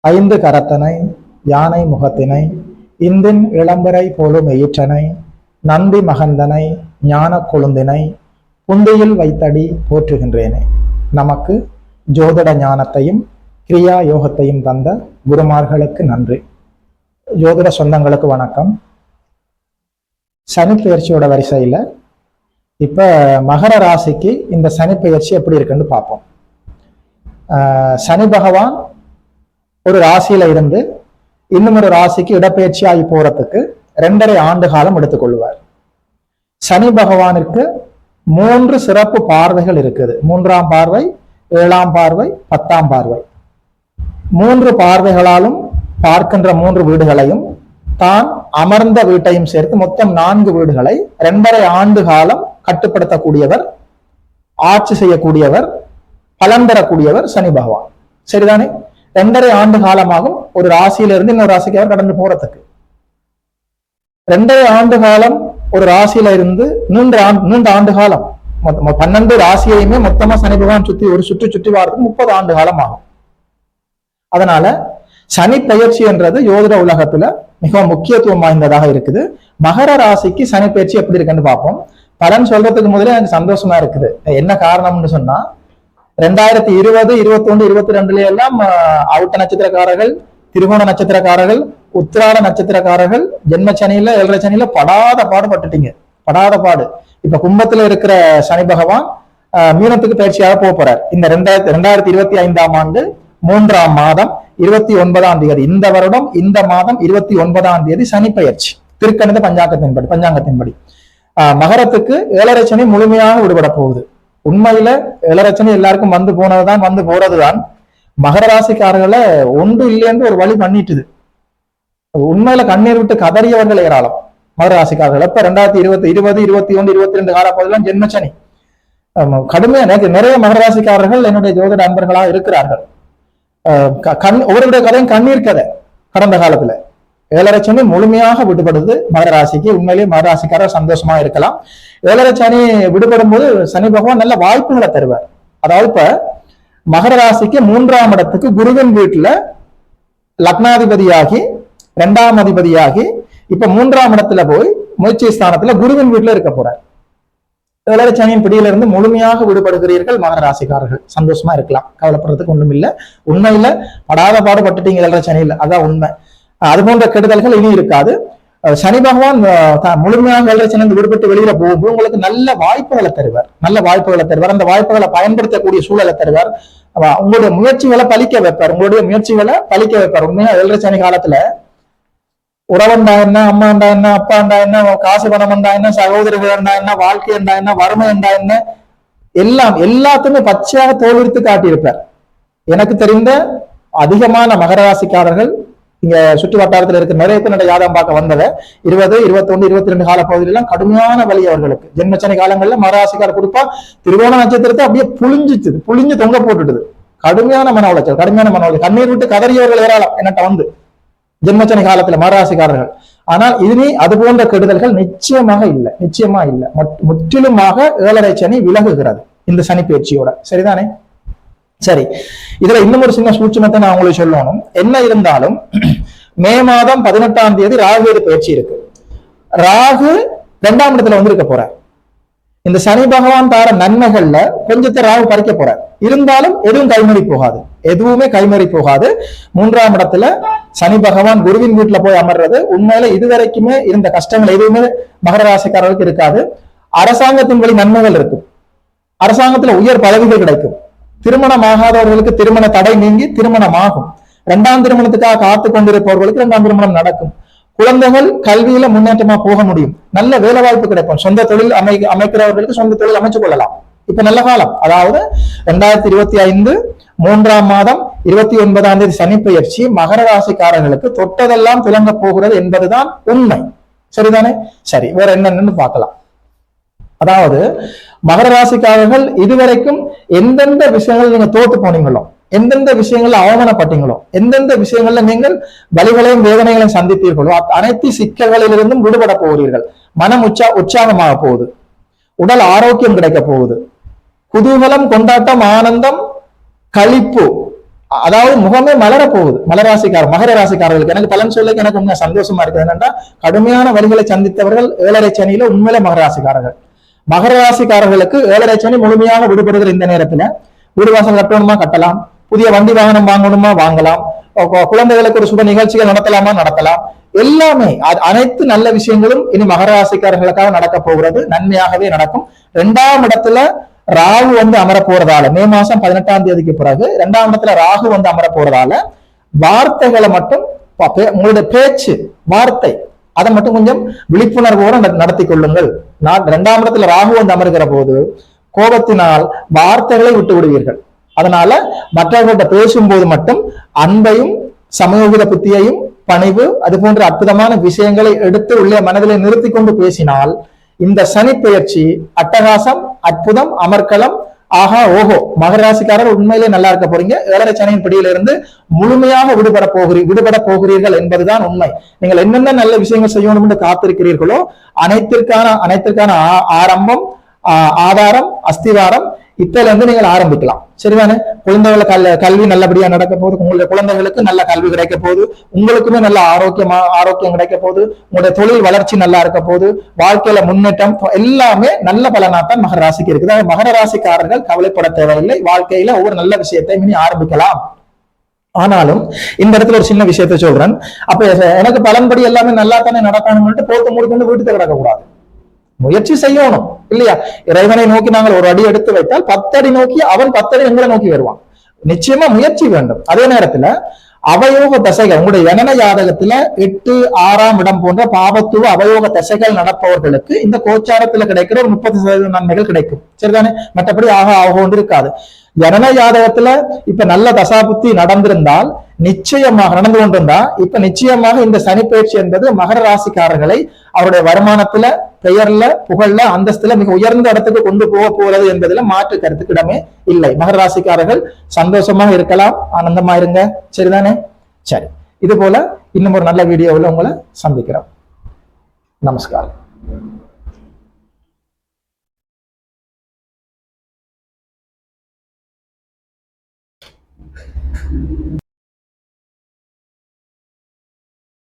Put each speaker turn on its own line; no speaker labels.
ஐந்து கரத்தனை யானை முகத்தினை இந்தின் இளம்பரை போலும் எயிற்றனை நந்தி மகந்தனை ஞான கொழுந்தினை புந்தையில் வைத்தடி போற்றுகின்றேனே. நமக்கு ஜோதிட ஞானத்தையும் கிரியா யோகத்தையும் தந்த குருமார்களுக்கு நன்றி. ஜோதிட சொந்தங்களுக்கு வணக்கம். சனிப்பெயர்ச்சியோட வரிசையில இப்ப மகர ராசிக்கு இந்த சனிப்பெயர்ச்சி எப்படி இருக்குன்னு பார்ப்போம். ஆஹ் சனி பகவான் ஒரு ராசியில இருந்து இன்னும் ஒரு ராசிக்கு இடப்பெயர்ச்சி ஆகி போறதுக்கு ரெண்டரை ஆண்டு காலம் எடுத்துக்கொள்வார். சனி பகவானிற்கு மூன்று சிறப்பு பார்வைகள் இருக்குது. மூன்றாம் பார்வை ஏழாம் பார்வை பத்தாம் பார்வை. மூன்று பார்வைகளாலும் பார்க்கின்ற மூன்று வீடுகளையும் தான் அமர்ந்த வீட்டையும் சேர்த்து மொத்தம் நான்கு வீடுகளை இரண்டரை ஆண்டு காலம் கட்டுப்படுத்தக்கூடியவர் ஆட்சி செய்யக்கூடியவர் பலன் தரக்கூடியவர் சனி பகவான். சரிதானே? ரெண்டரை ஆண்டு காலமாகும் ஒரு ராசியிலிருந்து இன்னொரு ராசிக்கு அவர் கடந்து போறதுக்கு ரெண்டரை ஆண்டு காலம் ஒரு ராசியில இருந்து மூன்று ஆண்டு மூன்று ஆண்டு காலம் மொத்த- பன்னெண்டு ராசியையுமே மொத்தமா சனி பகவான் சுத்தி ஒரு சுற்றி சுற்றி வாரத்துக்கு முப்பது ஆண்டு காலம் ஆகும் அதனால சனி பயிற்சி என்றது யோதிட உலகத்துல மிகவும் முக்கியத்துவம் வாய்ந்ததாக இருக்குது மகர ராசிக்கு சனி பயிற்சி எப்படி இருக்குன்னு பார்ப்போம் பலன் சொல்றதுக்கு முதலே எனக்கு சந்தோஷமா இருக்குது என்ன காரணம்னு சொன்னா ரெண்டாயிரத்தி இருபது இருபத்தி ஒன்று இருபத்தி ரெண்டுல எல்லாம் அவுட்ட நட்சத்திரக்காரர்கள் திருகோண நட்சத்திரக்காரர்கள் உத்திராட நட்சத்திரக்காரர்கள் ஜென்மச்சனியில ஏழரை சனியில படாத பாடு பட்டுட்டீங்க. படாத பாடு. இப்ப கும்பத்துல இருக்கிற சனி பகவான் ஆஹ், மீனத்துக்கு பயிற்சியாக போக போறார். இந்த ரெண்டாயிரத்தி ரெண்டாயிரத்தி இருபத்தி ஐந்தாம் ஆண்டு மூன்றாம் மாதம் இருபத்தி ஒன்பதாம் தேதி. இந்த வருடம் இந்த மாதம் இருபத்தி ஒன்பதாம் தேதி சனி பயிற்சி. திருக்கணித பஞ்சாங்கத்தின்படி பஞ்சாங்கத்தின்படி. ஆஹ், மகரத்துக்கு ஏழரை சனி முழுமையாக விடுபட போகுது. உண்மையில இளரச்சனை எல்லாருக்கும் வந்து போனதுதான் வந்து போறதுதான். மகர ராசிக்காரர்களை ஒன்று இல்லைன்னு ஒரு வழி பண்ணிட்டுது. உண்மையில கண்ணீர் விட்டு கதறியவர்கள் ஏராளம். மகர ராசிக்காரர்கள். இப்ப ரெண்டாயிரத்தி இருபத்தி இருபது இருபத்தி ஒன்று இருபத்தி ரெண்டு காலப்பகுதியெல்லாம் ஜென்மச்சனி ஆமா, கடுமையா எனக்கு நிறைய மகர ராசிக்காரர்கள் என்னுடைய ஜோதிட அன்பர்களா இருக்கிறார்கள். ஆஹ் கண் ஒவ்வொருடைய கதையும் கண்ணீர் கதை. கடந்த காலத்துல. ஏழரை சனி முழுமையாக விடுபடுது மகர ராசிக்கு உண்மையிலேயே மகர ராசிக்காரர் சந்தோஷமா இருக்கலாம். ஏழரை சனி விடுபடும் போது சனி பகவான் நல்ல வாய்ப்புகளை தருவார். அதாவது இப்ப மகர ராசிக்கு மூன்றாம் இடத்துக்கு குருவின் வீட்டுல லக்னாதிபதியாகி இரண்டாம் அதிபதியாகி இப்ப மூன்றாம் இடத்துல போய் முயற்சி ஸ்தானத்துல குருவின் வீட்டுல இருக்க போறார். ஏழரை சனியின் பிடியிலிருந்து முழுமையாக விடுபடுகிறீர்கள் மகர ராசிக்காரர்கள் சந்தோஷமா இருக்கலாம். கவலைப்படுறதுக்கு ஒண்ணும் இல்ல உண்மையில படாத பாடுபட்டுட்டீங்க ஏழரை சனியில் அதான் உண்மை. அது போன்ற கெடுதல்கள் இனி இருக்காது. சனி பகவான் முழுமையாக ஏழரை விடுபட்டு வெளியில போகும்போது உங்களுக்கு நல்ல வாய்ப்புகளை தருவார். நல்ல வாய்ப்புகளை தருவார். அந்த வாய்ப்புகளை பயன்படுத்தக்கூடிய சூழலை தருவார். உங்களுடைய முயற்சிகளை பலிக்க வைப்பார். உங்களுடைய முயற்சிகளை பலிக்க வைப்பார். உண்மையா ஏழரை சனி காலத்துல உறவண்டா என்ன அம்மாண்டா என்ன அப்பாண்டா என்ன காசு பணம் என்றா என்ன சகோதரர்கள் என்றா என்ன வாழ்க்கை என்றா என்ன வறுமை என்றா என்ன எல்லாம் எல்லாத்தையுமே பச்சையாக தோல்வித்து காட்டியிருப்பார். எனக்கு தெரிந்த அதிகமான மகர ராசிக்காரர்கள் இங்க சுற்று வட்டாரத்தில் இருக்க நிறைய பேர் யாதம் பார்க்க வந்தத இருபது இருபத்தொன்னு இருபத்தி ரெண்டு கால பகுதியிலாம் கடுமையான வழி அவர்களுக்கு. ஜென்மச்சனி காலங்கள்ல மராசிக்கார கொடுப்பா திருவோண நட்சத்திரத்தை அப்படியே புளிஞ்சிச்சு புளிஞ்சு தொங்க போட்டுடுது கடுமையான மன உளைச்சல் கடுமையான மன உளைச்சல். கண்ணீர் விட்டு கதறியவர்கள் ஏராளம் என்னட்ட வந்து ஜென்மச்சனி காலத்துல மராசிக்காரர்கள் ஆனால் இனி அது போன்ற கெடுதல்கள் நிச்சயமாக இல்லை நிச்சயமா இல்லை. முற்றிலுமாக ஏழரை சனி விலகுகிறது இந்த சனி பயிற்சியோட சரிதானே? சரி. இதுல இன்னும் ஒரு சின்ன சூட்சமத்தை நான் உங்களுக்கு சொல்லணும். என்ன இருந்தாலும் மே மாதம் பதினெட்டாம் தேதி ராகுவேது பயிற்சி இருக்கு. ராகு ரெண்டாம் இடத்துல வந்து இருக்க போறார். இந்த சனி பகவான் தார நன்மைகள்ல கொஞ்சத்தை ராகு பறிக்க போறார். இருந்தாலும் எதுவும் கைமறி போகாது. எதுவுமே கைமறி போகாது. மூன்றாம் இடத்துல சனி பகவான் குருவின் வீட்டுல போய் அமர்றது. உண்மையில இதுவரைக்குமே இருந்த கஷ்டங்கள் எதுவுமே மகர ராசிக்காரர்களுக்கு இருக்காது. அரசாங்கத்தின் வழி நன்மைகள் இருக்கும். அரசாங்கத்துல உயர் பதவிகள் கிடைக்கும். திருமணம் ஆகாதவர்களுக்கு திருமண தடை நீங்கி திருமணம் ஆகும் இரண்டாம் திருமணத்துக்காக காத்து கொண்டிருப்பவர்களுக்கு இரண்டாம் திருமணம் நடக்கும். குழந்தைகள் கல்வியில முன்னேற்றமா போக முடியும். நல்ல வேலை வாய்ப்பு கிடைக்கும். சொந்த தொழில் அமை அமைக்கிறவர்களுக்கு சொந்த தொழில் அமைச்சு கொள்ளலாம். இப்ப நல்ல காலம். அதாவது ரெண்டாயிரத்தி இருபத்தி ஐந்து மூன்றாம் மாதம் இருபத்தி ஒன்பதாம் தேதி சனி பயிற்சி மகர ராசிக்காரர்களுக்கு தொட்டதெல்லாம் துலங்க போகிறது என்பதுதான் உண்மை. சரிதானே? சரி வேற என்னன்னு பார்க்கலாம். அதாவது மகர ராசிக்காரர்கள் இதுவரைக்கும் எந்தெந்த விஷயங்கள் நீங்க தோத்து போனீங்களோ எந்தெந்த விஷயங்கள்ல அவமானப்பட்டீங்களோ எந்தெந்த விஷயங்கள்ல நீங்கள் வலிகளையும் வேதனைகளையும் சந்தித்தீர்களோ அனைத்து சிக்கல்களிலிருந்தும் விடுபட போகிறீர்கள். மனம் உற்சா உற்சாகமாக போகுது. உடல் ஆரோக்கியம் கிடைக்க போகுது. குதூகலம் கொண்டாட்டம் ஆனந்தம் களிப்பு அதாவது முகமே மலர போகுது. மலராசிக்கார மகர ராசிக்காரர்களுக்கு எனக்கு பலன் சொல்ல எனக்கு உண்மை சந்தோஷமா இருக்குது. என்னன்னா கடுமையான வழிகளை சந்தித்தவர்கள் ஏழரை சனியில உண்மையில மகராசிக்காரர்கள் மகர ராசிக்காரர்களுக்கு ஏழரை சனி முழுமையாக விடுபடுகிற இந்த நேரத்துல வீடு வாசல் கட்டணுமா கட்டலாம். புதிய வண்டி வாகனம் வாங்கணுமா வாங்கலாம். குழந்தைகளுக்கு ஒரு சுப நிகழ்ச்சிகள் நடத்தலாமா நடத்தலாம். எல்லாமே அனைத்து நல்ல விஷயங்களும் இனி மகர ராசிக்காரர்களுக்காக நடக்க போகிறது. நன்மையாகவே நடக்கும். இரண்டாம் இடத்துல ராகு வந்து அமர போறதால மே மாசம் பதினெட்டாம் தேதிக்கு பிறகு இரண்டாம் இடத்துல ராகு வந்து அமர போறதால வார்த்தைகளை மட்டும் உங்களுடைய பேச்சு வார்த்தை அதை மட்டும் கொஞ்சம் விழிப்புணர்வோடு நடத்தி கொள்ளுங்கள். நான் இரண்டாம் இடத்துல ராகு வந்து அமர்கிற போது கோபத்தினால் வார்த்தைகளை விட்டு விடுவீர்கள். அதனால மற்றவர்கள்ட்ட பேசும்போது மட்டும் அன்பையும் சமயோகித புத்தியையும் பணிவு அது போன்ற அற்புதமான விஷயங்களை எடுத்து உள்ளே மனதிலே நிறுத்தி கொண்டு பேசினால் இந்த சனி பெயர்ச்சி அட்டகாசம் அற்புதம் அமர்க்களம் ஆஹா ஓஹோ மகர ராசிக்காரர் உண்மையிலே நல்லா இருக்க போறீங்க. ஏழரை சனியின் பிடியிலிருந்து முழுமையாக விடுபட போகிறீ விடுபட போகிறீர்கள் என்பதுதான் உண்மை. நீங்கள் என்னென்ன நல்ல விஷயங்கள் செய்யணும் என்று காத்திருக்கிறீர்களோ அனைத்திற்கான அனைத்திற்கான ஆரம்பம் ஆதாரம் அஸ்திவாரம் இப்பல இருந்து நீங்கள் ஆரம்பிக்கலாம். சரிதானே? குழந்தைகள கல் கல்வி நல்லபடியா நடக்க போகுது. உங்களுடைய குழந்தைகளுக்கு நல்ல கல்வி கிடைக்க போகுது. உங்களுக்குமே நல்ல ஆரோக்கியமா ஆரோக்கியம் கிடைக்க போகுது. உங்களுடைய தொழில் வளர்ச்சி நல்லா இருக்க போகுது. வாழ்க்கையில முன்னேற்றம் எல்லாமே நல்ல பலனாத்தான் மகர ராசிக்கு இருக்குது. அதாவது மகர ராசிக்காரர்கள் கவலைப்பட தேவையில்லை. வாழ்க்கையில ஒவ்வொரு நல்ல விஷயத்தை இனி ஆரம்பிக்கலாம். ஆனாலும் இந்த இடத்துல ஒரு சின்ன விஷயத்தை சொல்றேன். அப்ப எனக்கு பலன்படி எல்லாமே நல்லா தானே நடக்கணும்னு போத்து மூடிக்கொண்டு வீட்டுக்கு கிடக்க கூடாது. முயற்சி செய்யணும். இல்லையா? இறைவனை நோக்கி நாங்கள் ஒரு அடி எடுத்து வைத்தால் பத்தடி நோக்கி அவன் பத்தடி எங்களை நோக்கி வருவான். நிச்சயமா முயற்சி வேண்டும். அதே நேரத்துல அவயோக தசைகள் உங்களுடைய ஜனன ஜாதகத்துல எட்டு ஆறாம் இடம் போன்ற பாபத்துவ அவயோக தசைகள் நடப்பவர்களுக்கு இந்த கோச்சாரத்துல கிடைக்கிற ஒரு முப்பது சதவீத நன்மைகள் கிடைக்கும். சரிதானே? மற்றபடி ஆக ஆக இருக்காது ஜனன ஜாதகத்துல இப்ப நல்ல தசாபுத்தி நடந்திருந்தால் நிச்சயமாக நடந்து கொண்டிருந்தா இப்ப நிச்சயமாக இந்த சனிப்பயிற்சி என்பது மகர ராசிக்காரர்களை அவருடைய வருமானத்துல பெயர்ல புகழ்ல அந்தஸ்துல மிக உயர்ந்த இடத்துக்கு கொண்டு போக போறது என்பதுல மாற்று கருத்துக்கு இடமே இல்லை. மகர ராசிக்காரர்கள் சந்தோஷமாக இருக்கலாம் ஆனந்தமா இருங்க. சரிதானே? சரி. இது போல இன்னும் ஒரு நல்ல வீடியோவில் உங்களை சந்திக்கிறோம். நமஸ்காரம்.